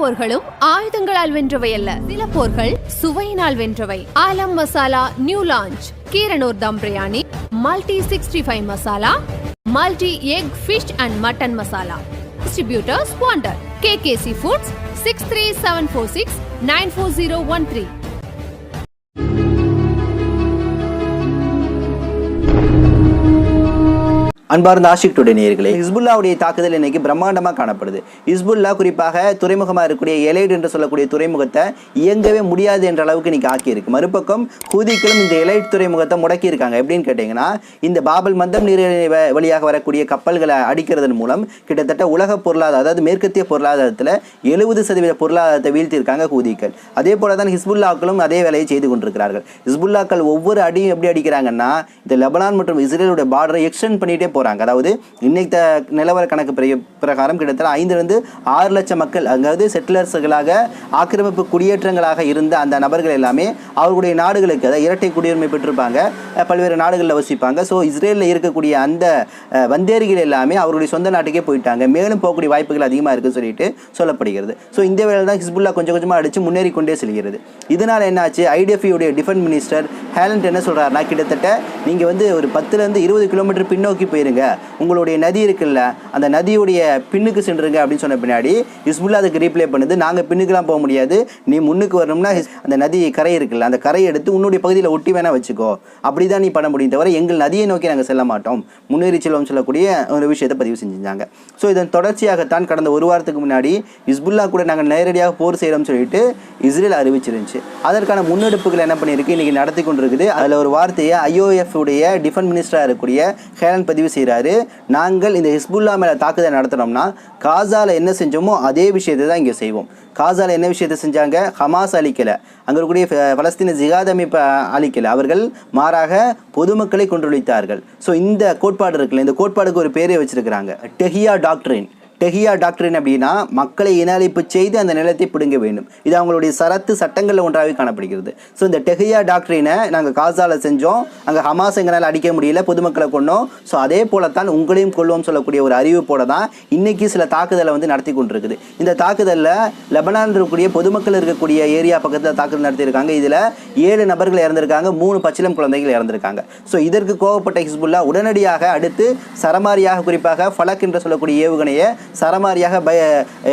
போர்களும் ஆயுதங்களால் வென்றவை அல்ல சில போர்கள் சுவையினால் வென்றவை. Alam masala new launch. Keeranur dum biryani multi sixty five masala multi egg fish and mutton masala. Distributors K KKC foods six three seven four six nine four zero one three. அன்பார்ந்த Ashiq today நேயர்களே ஹிஸ்புல்லாவுடைய தாக்குதல் இன்னைக்கு பிரம்மாண்டமாக காணப்படுது. Hezbollah குறிப்பாக துறைமுகமாக இருக்கக்கூடிய elite என்று சொல்லக்கூடிய துறைமுகத்தை இயங்கவே முடியாது என்ற அளவுக்கு இன்னைக்கு ஆக்கியிருக்கு. மறுபக்கம் ஹூதிக்களும் இந்த எலைட் துறைமுகத்தை முடக்கி இருக்காங்க எப்படின்னு கேட்டிங்கன்னா இந்த பாபல் மந்தம் நீரிணை வ- வழியாக வரக்கூடிய கப்பல்களை அடிக்கிறதன் மூலம் கிட்டத்தட்ட உலக பொருளாதார அதாவது மேற்கத்திய பொருளாதாரத்தில் எழுபது சதவீத பொருளாதாரத்தை வீழ்த்தியிருக்காங்க ஹூதிக்கள். அதே போல தான் ஹிஸ்புல்லாக்களும் அதே வேலையை செய்து கொண்டிருக்கிறார்கள். ஹிஸ்புல்லாக்கள் ஒவ்வொரு அடியும் எப்படி அடிக்கிறாங்கன்னா இந்த லெபனான் மற்றும் இஸ்ரேலுடைய பார்டரை எக்ஸ்டெண்ட் பண்ணிட்டே போகிறாங்க அதாவது இன்னைக்கு த- நிலவர கணக்கு பிர- பிரகாரம் கிட்டத்தட்ட ஐந்துலேருந்து ஆறு லட்சம் மக்கள் அதாவது செட்டிலர்ஸ்களாக ஆக்கிரமிப்பு குடியேற்றங்களாக இருந்த அந்த நபர்கள் எல்லாமே அவர்களுடைய நாடுகளுக்கு அதாவது இரட்டை குடியுரிமை பெற்றிருப்பாங்க. பல்வேறு நாடுகளில் வசிப்பாங்க. ஸோ இஸ்ரேலில் இருக்கக்கூடிய அந்த வந்தேரிகள் எல்லாமே அவருடைய சொந்த நாட்டுக்கே போயிட்டாங்க. மேலும் போகக்கூடிய வாய்ப்புகள் அதிகமாக இருக்குன்னு சொல்லிட்டு சொல்லப்படுகிறது. ஸோ இந்த வேலை தான் ஹிஸ்புல்லா கொஞ்சம் கொஞ்சமாக அடித்து முன்னேறி கொண்டே செல்கிறது. இதனால் என்னாச்சு? IDF டிஃபென்ஸ் மினிஸ்டர் ஹேலண்ட் என்ன சொல்கிறாருன்னா கிட்டத்தட்ட நீங்கள் வந்து ஒரு பத்துலேருந்து இருபது கிலோமீட்டர் பின்னோக்கி போயிருங்க. உங்களுடைய நதி இருக்குல்ல அந்த நதியுடைய பின்னுக்கு சென்றுங்க அப்படின்னு சொன்ன பின்னாடி ஹிஸ்புல்லா அதுக்கு ரீப்ளே பண்ணுது. நாங்கள் பின்னுக்குலாம் போக முடியாது. நீ முன்னுக்கு வரணும்னா அந்த நதி கரை இருக்குல்ல அந்த கரையை எடுத்து உன்னுடைய பகுதியில் ஒட்டி வேணா வச்சுக்கோ. அப்படி தான் நீ பண்ண முடியும் தவிர எங்கள் நதியை நோக்கி நாங்கள் செல்ல மாட்டோம். முன்னேறி செல்வோம் சொல்லக்கூடிய ஒரு விஷயத்தை பதிவு செஞ்சிருந்தாங்க. ஸோ இதன் தொடர்ச்சியாகத்தான் கடந்த ஒரு வாரத்துக்கு முன்னாடி ஹிஸ்புல்லா கூட நாங்கள் நேரடியாக போர் செய்கிறோம்னு சொல்லிட்டு இஸ்ரேல் அறிவிச்சிருந்துச்சு. அதற்கான முன்னெடுப்புகள் என்ன பண்ணியிருக்கு? இன்னைக்கு நடத்தி கொண்டிருக்குது. அதில் ஒரு வார்த்தையை ஐஓஎஃப் உடைய டிஃபென்ஸ் மினிஸ்டராக இருக்கக்கூடிய ஹேலன் பதிவு செய்கிறாரு. நாங்கள் இந்த ஹிஸ்புல்லா மேலே தாக்குதல் நடத்தினோம்னா காசாவில் என்ன செஞ்சோமோ அதே விஷயத்தை தான் இங்கே செய்வோம். காசாவில் என்ன விஷயத்தை செஞ்சாங்க? ஹமாஸ் அழிக்கலை. அங்கே இருக்கக்கூடிய பலஸ்தீன ஜிகாத் அமைப்பை அழிக்கலை. அவர்கள் மாறாக பொதுமக்களை கொன்றொழித்தார்கள். ஸோ இந்த கோட்பாடு இருக்குல்ல இந்த கோட்பாடுக்கு ஒரு பேரே வச்சுருக்கிறாங்க. டெஹியா டாக்டரின். டெஹியா டாக்டரின் அப்படின்னா மக்களை இன அழைப்பு செய்து அந்த நிலத்தை பிடுங்க வேண்டும். இது அவங்களுடைய சரத்து சட்டங்களில் ஒன்றாகவே காணப்படுகிறது. ஸோ இந்த டெஹியா டாக்டரினை நாங்கள் காசால செஞ்சோம். அங்கே ஹமாஸ் எங்களால் அடிக்க முடியல பொதுமக்களை கொண்டோம் ஸோ அதே போலத்தான் உங்களையும் கொள்வோம் சொல்லக்கூடிய ஒரு அறிவிப்போட தான் இன்னைக்கு சில தாக்குதலை வந்து நடத்தி கொண்டிருக்குது. இந்த தாக்குதலில் லெபனான் இருக்கக்கூடிய பொதுமக்கள் இருக்கக்கூடிய ஏரியா பக்கத்தில் தாக்குதல் நடத்தியிருக்காங்க. இதில் ஏழு நபர்கள் இறந்திருக்காங்க மூணு பச்சிலம் குழந்தைகள் இறந்திருக்காங்க. ஸோ இதற்கு கோவப்பட்ட ஹிஸ்புல்லா உடனடியாக அடுத்து சரமாரியாக குறிப்பாக ஃபலக் என்று சொல்லக்கூடிய ஏவுகணையை சரமாரியாக பய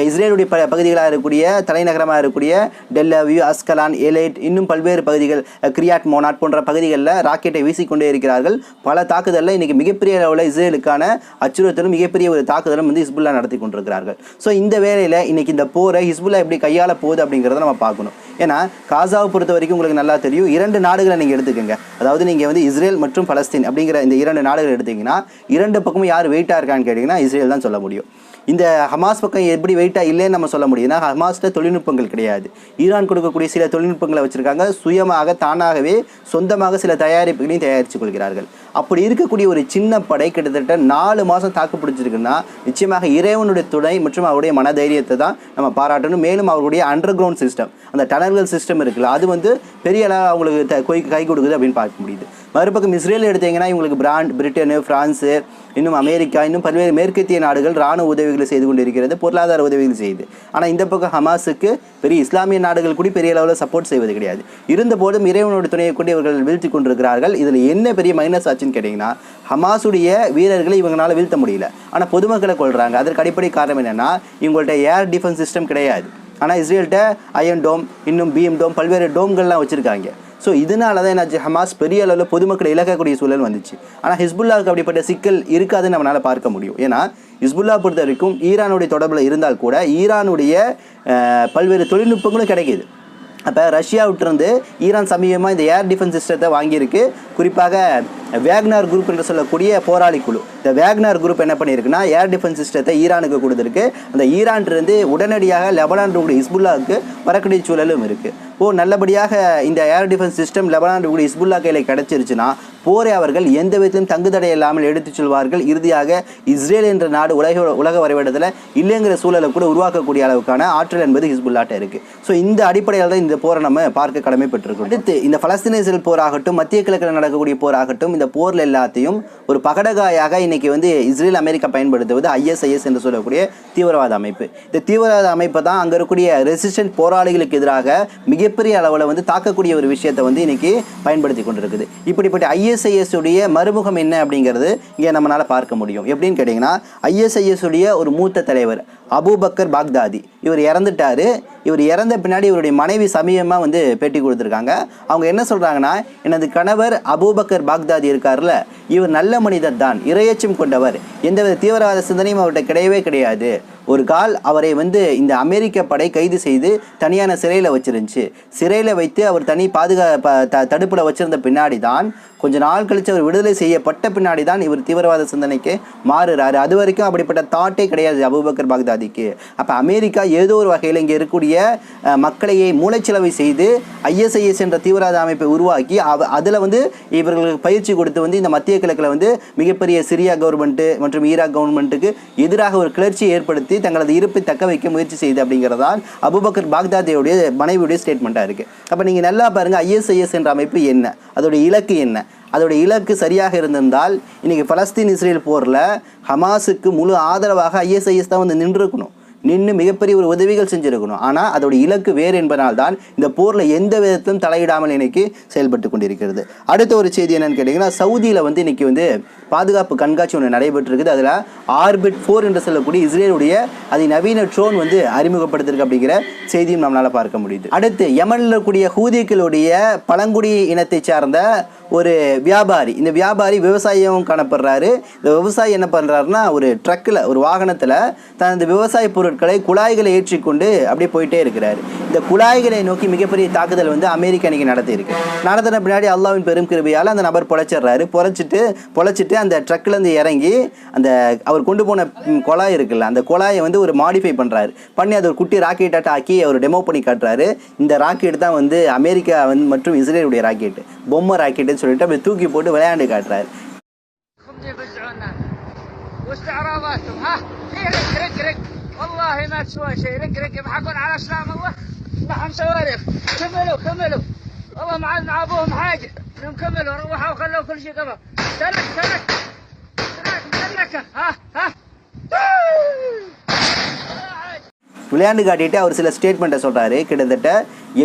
இஸ்ரேலுடைய ப பகுதிகளாக இருக்கக்கூடிய தலைநகரமாக இருக்கக்கூடிய டெல்லவியூ அஸ்கலான் எலைட் இன்னும் பல்வேறு பகுதிகள் கிரியாட் மோனாட் போன்ற பகுதிகளில் ராக்கெட்டை வீசிக்கொண்டே இருக்கிறார்கள். பல தாக்குதலில் இன்றைக்கி மிகப்பெரிய அளவில் இஸ்ரேலுக்கான அச்சுறுத்தலும் மிகப்பெரிய ஒரு தாக்குதலும் வந்து ஹிஸ்புல்லா நடத்தி கொண்டிருக்கிறார்கள். ஸோ இந்த வேளையில் இன்றைக்கி இந்த போரை ஹிஸ்புல்லா எப்படி கையாள போகுது அப்படிங்கிறத நம்ம பார்க்கணும். ஏன்னா காசாவை பொறுத்த வரைக்கும் உங்களுக்கு நல்லா தெரியும். இரண்டு நாடுகளை நீங்கள் எடுத்துக்கோங்க. அதாவது நீங்கள் வந்து இஸ்ரேல் மற்றும் பலஸ்தீன் அப்படிங்கிற இந்த இரண்டு நாடுகள் எடுத்தீங்கன்னா இரண்டு பக்கமும் யார் வெயிட்டாக இருக்கான்னு கேட்டிங்கன்னா இஸ்ரேல் தான் சொல்ல முடியும். இந்த ஹமாஸ் பக்கம் எப்படி வெயிட்டாக இல்லைன்னு நம்ம சொல்ல முடியும்னா ஹமாஸ்கிட்ட தொழில்நுட்பங்கள் கிடையாது. ஈரான் கொடுக்கக்கூடிய சில தொழில்நுட்பங்களை வச்சுருக்காங்க. சுயமாக தானாகவே சொந்தமாக சில தயாரிப்புகளையும் தயாரித்து கொள்கிறார்கள். அப்படி இருக்கக்கூடிய ஒரு சின்ன படை கிட்டத்தட்ட நாலு மாதம் தாக்கு பிடிச்சிருக்குன்னா நிச்சயமாக இறைவனுடைய துணை மற்றும் அவருடைய மனதைரியத்தை தான் நம்ம பாராட்டணும். மேலும் அவருடைய அண்டர் கிரவுண்ட் சிஸ்டம் அந்த டனல்கள் சிஸ்டம் இருக்குல்ல அது வந்து பெரிய அளவு அவங்களுக்கு த- கை கொடுக்குது அப்படின்னு பார்க்க முடியுது. மறுபக்கம் இஸ்ரேல் எடுத்தீங்கன்னா இவங்களுக்கு பிராண்ட் பிரிட்டனு ஃப்ரான்ஸு இன்னும் அமெரிக்கா இன்னும் பல்வேறு மேற்கத்திய நாடுகள் ராணுவ உதவிகளை செய்து கொண்டிருக்கிறது பொருளாதார உதவிகள் செய்யுது ஆனால் இந்த பக்கம் ஹமாஸுக்கு பெரிய இஸ்லாமிய நாடுகள் கூட பெரிய அளவில் சப்போர்ட் செய்வது கிடையாது. இருந்த போதும் இறைவனோட துணையை கொண்டு இவர்கள் வீழ்த்தி கொண்டிருக்கிறார்கள். இதில் என்ன பெரிய மைனஸ் ஆச்சு ஆச்சுன்னு கேட்டிங்கன்னா ஹமாஸுடைய வீரர்களை இவங்களால வீழ்த்த முடியல. ஆனால் பொதுமக்களை கொள்கிறாங்க அதற்கு அடிப்படை காரணம் என்னன்னா இவங்கள்ட்ட ஏர் டிஃபென்ஸ் சிஸ்டம் கிடையாது. ஆனால் இஸ்ரேல்கிட்ட அயன் டோம் இன்னும் பீம் டோம் பல்வேறு டோம்கள்லாம் வச்சுருக்காங்க. ஸோ இதனால தான் என்னாச்சு? ஹமாஸ் பெரிய அளவில் பொதுமக்களை இழக்கக்கூடிய சூழல் வந்துச்சு. ஆனால் ஹிஸ்புல்லாவுக்கு அப்படிப்பட்ட சிக்கல் இருக்காதுன்னு நம்மளால் பார்க்க முடியும். ஏன்னா ஹிஸ்புல்லா பொறுத்த வரைக்கும் ஈரானுடைய தொடர்பில் இருந்தால் கூட ஈரானுடைய பல்வேறு தொழில்நுட்பங்களும் கிடைக்கிது. அப்போ ரஷ்யாவிட்டிருந்து ஈரான் சமீபமாக இந்த ஏர் டிஃபென்ஸ் சிஸ்டத்தை வாங்கியிருக்கு. குறிப்பாக வேக்னார் குரூப் என்று சொல்லக்கூடிய போராளி குழு. இந்த வேக்னார் குரூப் என்ன பண்ணியிருக்குன்னா ஏர் டிஃபென்ஸ் சிஸ்டத்தை ஈரானுக்கு கொடுத்துருக்கு. அந்த ஈரான்லேருந்து உடனடியாக லெபனான் இருக்கக்கூடிய ஹிஸ்புல்லாவுக்கு வரக்கூடிய சூழலும் இருக்குது ஓ நல்லபடியாக இந்த ஏர் டிஃபென்ஸ் சிஸ்டம் லெபனான் இருக்கக்கூடிய ஹிஸ்புல்லா கையில் கிடச்சிருச்சுன்னா போரை அவர்கள் எந்த விதத்திலும் தங்குதடை இல்லாமல் எடுத்துச் செல்வார்கள். இறுதியாக இஸ்ரேல் என்ற நாடு உலக உலக வரைபடத்தில் இல்லைங்கிற சூழலை கூட உருவாக்கக்கூடிய அளவுக்கான ஆற்றல் என்பது ஹிஸ்புல்லாட்ட இருக்குது ஸோ இந்த அடிப்படையில் தான் இந்த போரை நம்ம பார்க்க கடமைப்பட்டிருக்கோம். அடுத்து இந்த பலஸ்தீன இஸ்ரேல் போராகட்டும் மத்திய கிழக்கில் நடக்கக்கூடிய போராகட்டும் இந்த போரில் எல்லாத்தையும் ஒரு பகடகாயாக இன்றைக்கி வந்து இஸ்ரேல் அமெரிக்கா பயன்படுத்துவது ஐஎஸ்ஐஎஸ் என்று சொல்லக்கூடிய தீவிரவாத அமைப்பு. இந்த தீவிரவாத அமைப்பை தான் அங்கே இருக்கக்கூடிய ரெசிஸ்டன்ட் போராளிகளுக்கு எதிராக மிகப்பெரிய அளவில் வந்து தாக்கக்கூடிய ஒரு விஷயத்தை வந்து இன்றைக்கி பயன்படுத்தி கொண்டிருக்குது. இப்படிப்பட்ட ஐஎஸ்ஐஎஸ் உடைய மறுமுகம் என்ன அப்படிங்கிறது இங்கே நம்மளால் பார்க்க முடியும். எப்படின்னு கேட்டிங்கன்னா ஐஎஸ்ஐஎஸ் உடைய ஒரு மூத்த தலைவர் அபூபக்கர் பாக்தாதி. இவர் இறந்துட்டாரு. இவர் இறந்த பின்னாடி இவருடைய மனைவி சமீபமாக வந்து பேட்டி கொடுத்துருக்காங்க. அவங்க என்ன சொல்கிறாங்கன்னா எனது கணவர் அபூபக்கர் பாக்தாதி இருக்கார்ல இவர் நல்ல மனிதர் தான் இரையச்சம் கொண்டவர். எந்தவித தீவிரவாத சிந்தனையும் அவர்கிட்ட கிடையவே கிடையாது. ஒரு கால் அவரை வந்து இந்த அமெரிக்க படை கைது செய்து தனியான சிறையில் வச்சிருந்துச்சு. சிறையில் வைத்து அவர் தனி பாதுகா த தடுப்பில் வச்சிருந்த பின்னாடி தான் கொஞ்ச நாள் கழித்து அவர் விடுதலை செய்யப்பட்ட பின்னாடி தான் இவர் தீவிரவாத சிந்தனைக்கு மாறுறாரு. அது வரைக்கும் அப்படிப்பட்ட தாட்டே கிடையாது அபுபக்கர் பாக்தாதிக்கு. அப்போ அமெரிக்கா ஏதோ ஒரு வகையில் இங்கே இருக்கக்கூடிய மக்களையே மூளைச்சலவை செய்து ஐஎஸ்ஐஎஸ் என்ற தீவிரவாத அமைப்பை உருவாக்கி அவ அதில் வந்து இவர்களுக்கு பயிற்சி கொடுத்து வந்து இந்த மத்திய கிழக்கில் வந்து மிகப்பெரிய சிரியா கவர்மெண்ட்டு மற்றும் ஈராக் கவர்மெண்ட்டுக்கு எதிராக ஒரு கிளர்ச்சியை ஏற்படுத்தி தங்களது இருப்பை தக்க வைக்க முயற்சி செய்து அப்படிங்கிறதான் அபுபக்கர் பாக்தாதியுடைய மனைவியுடைய ஸ்டேட்மெண்ட்டாக இருக்குது அப்போ நீங்கள் நல்லா பாருங்கள் ஐஎஸ்ஐஎஸ் என்ற அமைப்பு என்ன? அதோடைய இலக்கு என்ன? அதோடைய இலக்கு சரியாக இருந்திருந்தால் இன்றைக்கி பலஸ்தீன் இஸ்ரேல் போரில் ஹமாஸுக்கு முழு ஆதரவாக ஐஎஸ்ஐஎஸ் தான் வந்து நின்றுருக்கணும். நின்று மிகப்பெரிய ஒரு உதவிகள் செஞ்சுருக்கணும். ஆனால் அதோடய இலக்கு வேறு என்பதனால் தான் இந்த போரில் எந்த விதத்திலும் தலையிடாமல் இன்னைக்கு செயல்பட்டு கொண்டிருக்கிறது. அடுத்த ஒரு செய்தி என்னன்னு கேட்டிங்கன்னா சவுதியில் வந்து இன்னைக்கு வந்து பாதுகாப்பு கண்காட்சி ஒன்று நடைபெற்றிருக்குது. அதில் ஆர்பிட் ஃபோர் என்று சொல்லக்கூடிய இஸ்ரேலுடைய அதிநவீன ட்ரோன் வந்து அறிமுகப்படுத்திருக்கு அப்படிங்கிற செய்தியும் நம்மளால் பார்க்க முடியுது. அடுத்து யமனில் இருக்கக்கூடிய ஹூதிக்களுடைய பழங்குடி இனத்தை சார்ந்த ஒரு வியாபாரி. இந்த வியாபாரி விவசாயம் காணப்படுறாரு. இந்த விவசாயி என்ன பண்ணுறாருன்னா ஒரு ட்ரக்கில் ஒரு வாகனத்தில் தனது விவசாய பொருட்களை குழாய்களை ஏற்றிக்கொண்டு அப்படியே போயிட்டே இருக்கிறாரு. இந்த குழாய்களை நோக்கி மிகப்பெரிய தாக்குதல் வந்து அமெரிக்கா அன்றைக்கி நடத்தியிருக்கு. நடத்தின பின்னாடி அல்லாவின் பெரும் கிருபையால் அந்த நபர் பொழைச்சிடுறாரு. பொழைச்சிட்டு பொழைச்சிட்டு அந்த ட்ரக்கில் இருந்து இறங்கி அந்த அவர் கொண்டு போன குழாய் இருக்குல்ல அந்த குழாயை வந்து ஒரு மாடிஃபை பண்ணுறாரு பண்ணி அது ஒரு குட்டி ராக்கெட்டாட்ட ஆக்கி அவர் டெமோ பண்ணி காட்டுறாரு. இந்த ராக்கெட் தான் வந்து அமெரிக்கா வந்து மற்றும் இஸ்ரேலுடைய ராக்கெட் பொம்மை ராக்கெட்டு ராக்கெட்டுன்னு சொல்லிட்டு அப்படியே தூக்கி போட்டு விளையாண்டு காட்டுறாரு خذني يبزعونا واستعراضاتهم ها هي رك رك رك والله ما تسوى شيء رك رك يضحكون على اسلام الله معهم سوالف كملوا كملوا والله مع مع ابوهم حاجه انهم كملوا روحوا وخلوا كل شيء قبل ترك ترك ترك مدركه ها ها விளையாண்டு காட்டிட்டு அவர் சில ஸ்டேட்மெண்ட்டை சொல்கிறாரு கிட்டத்தட்ட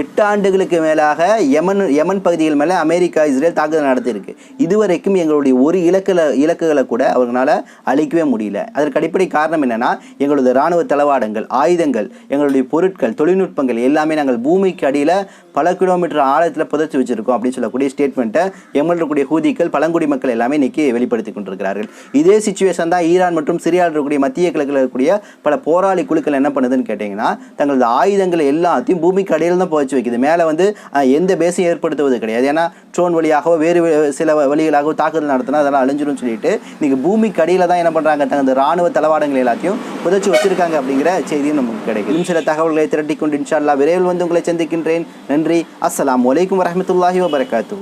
எட்டு ஆண்டுகளுக்கு மேலாக யமன் யமன் பகுதிகள் மேலே அமெரிக்கா இஸ்ரேல் தாக்குதல் நடத்தியிருக்கு. இதுவரைக்கும் எங்களுடைய ஒரு இலக்கில் இலக்குகளை கூட அவர்களால் அழிக்கவே முடியல. அதற்கு அடிப்படை காரணம் என்னென்னா எங்களது இராணுவ தளவாடங்கள் ஆயுதங்கள் எங்களுடைய பொருட்கள் தொழில்நுட்பங்கள் எல்லாமே நாங்கள் பூமிக்கு அடியில் பல கிலோமீட்டர் ஆழத்தில் புதைச்சி வச்சுருக்கோம் அப்படின்னு சொல்லக்கூடிய ஸ்டேட்மெண்ட்டை எம்எல் இருக்கக்கூடிய ஹூதிகள் பழங்குடி மக்கள் எல்லாமே இன்றைக்கி வெளிப்படுத்தி கொண்டிருக்கிறார்கள். இதே சுச்சுவேஷன் தான் ஈரான் மற்றும் சிரியாவில் இருக்கக்கூடிய மத்திய கிழக்கில் இருக்கக்கூடிய பல போராளி குழுக்கள் என்ன பண்ணுதுன்னு கேட்டிங்கன்னா தங்களது ஆயுதங்கள் எல்லாத்தையும் பூமிக்கு அடியில் தான் வச்சு வைக்குது. மேலே வந்து எந்த பேஸையும் ஏற்படுத்துவது கிடையாது. ஏன்னா ட்ரோன் வழியாகவோ வேறு சில வழிகளாகவோ தாக்குதல் நடத்தினா அதெல்லாம் அழிஞ்சிடும் சொல்லிட்டு இன்றைக்கி பூமிக்கு அடியில் தான் என்ன பண்ணுறாங்க தனது ராணுவ தளவாடங்கள் எல்லாத்தையும் புதைச்சி வச்சிருக்காங்க அப்படிங்கிற செய்தியும் நமக்கு கிடைக்கும் இன்னும் சில தகவல்களை திரட்டி கொண்டு இன்ஷால்லா விரைவில் வந்து உங்களை சந்திக்கின்றேன். நன்றி. அஸ்லாம் வலைக்கம் வரமத்துல்லாஹி வபரகாத்துஹு.